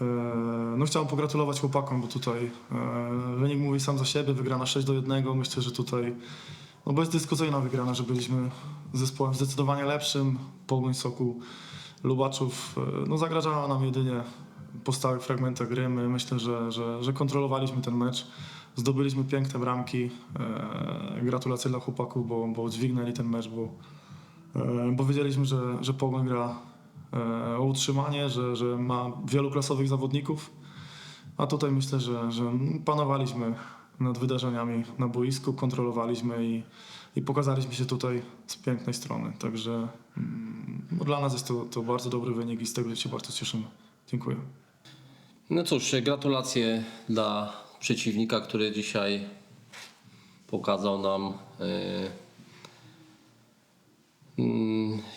E, No chciałem pogratulować chłopakom, bo tutaj e, wynik mówi sam za siebie, wygrana 6 do 1. Myślę, że tutaj no bezdyskusyjna wygrana, że byliśmy zespołem zdecydowanie lepszym. Pogoń Soku Lubaczów e, no zagrażała nam jedynie po stałych fragmentach gry. My myślę, że, że, że kontrolowaliśmy ten mecz. Zdobyliśmy piękne bramki. Gratulacje dla chłopaków, bo, bo dźwignęli ten mecz, bo, bo wiedzieliśmy, że, że Pogoń gra o utrzymanie, że, że ma wielu klasowych zawodników. A tutaj myślę, że, że panowaliśmy nad wydarzeniami na boisku, kontrolowaliśmy i, i pokazaliśmy się tutaj z pięknej strony. Także mm, dla nas jest to, to bardzo dobry wynik i z tego się bardzo cieszymy. Dziękuję. No cóż, gratulacje dla przeciwnika, który dzisiaj pokazał nam e, mm,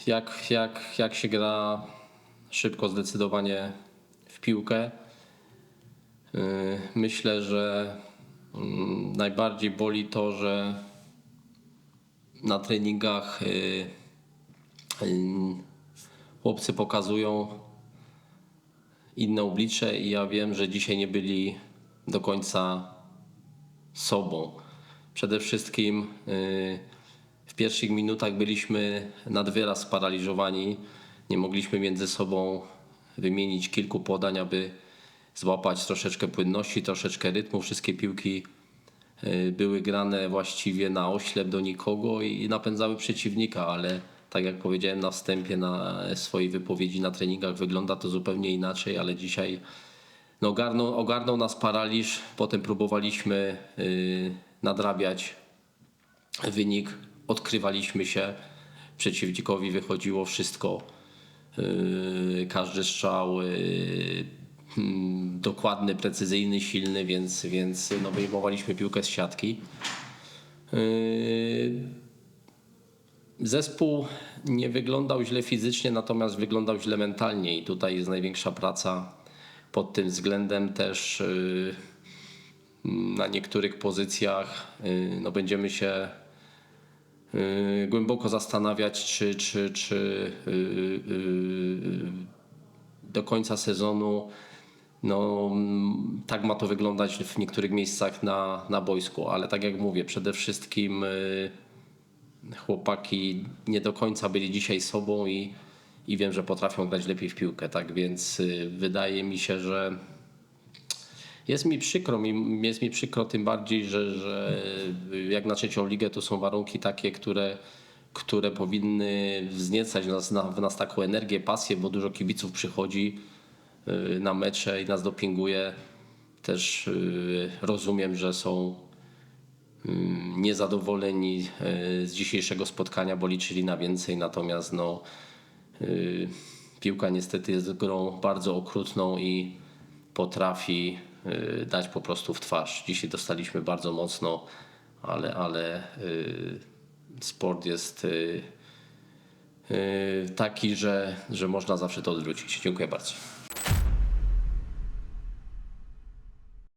jak, jak, jak się gra szybko, zdecydowanie w piłkę. E, Myślę, że mm, najbardziej boli to, że na treningach e, e, chłopcy pokazują inne oblicze i ja wiem, że dzisiaj nie byli do końca sobą. Przede wszystkim w pierwszych minutach byliśmy nad wyraz sparaliżowani. Nie mogliśmy między sobą wymienić kilku podań, aby złapać troszeczkę płynności, troszeczkę rytmu. Wszystkie piłki yy, były grane właściwie na oślep do nikogo i napędzały przeciwnika, ale tak jak powiedziałem na wstępie na swojej wypowiedzi na treningach wygląda to zupełnie inaczej, ale dzisiaj no ogarnął, ogarnął nas paraliż, potem próbowaliśmy yy, nadrabiać wynik, odkrywaliśmy się, przeciwnikowi wychodziło wszystko, yy, każdy strzał yy, hmm, dokładny, precyzyjny, silny, więc, więc no, wyjmowaliśmy piłkę z siatki. Yy, Zespół nie wyglądał źle fizycznie, natomiast wyglądał źle mentalnie i tutaj jest największa praca pod tym względem też na niektórych pozycjach no będziemy się głęboko zastanawiać, czy, czy, czy yy, do końca sezonu no, tak ma to wyglądać w niektórych miejscach na, na boisku, ale tak jak mówię, przede wszystkim yy, chłopaki nie do końca byli dzisiaj sobą i, i wiem, że potrafią grać lepiej w piłkę, tak więc y, wydaje mi się, że jest mi przykro, jest mi przykro tym bardziej, że, że jak na trzecią ligę to są warunki takie, które, które powinny wzniecać nas, na, w nas taką energię, pasję, bo dużo kibiców przychodzi y, na mecze i nas dopinguje. Też y, rozumiem, że są mm, niezadowoleni z dzisiejszego spotkania, bo liczyli na więcej, natomiast no, y, piłka niestety jest grą bardzo okrutną i potrafi y, dać po prostu w twarz. Dzisiaj dostaliśmy bardzo mocno, ale, ale y, sport jest y, y, taki, że, że można zawsze to odwrócić. Dziękuję bardzo.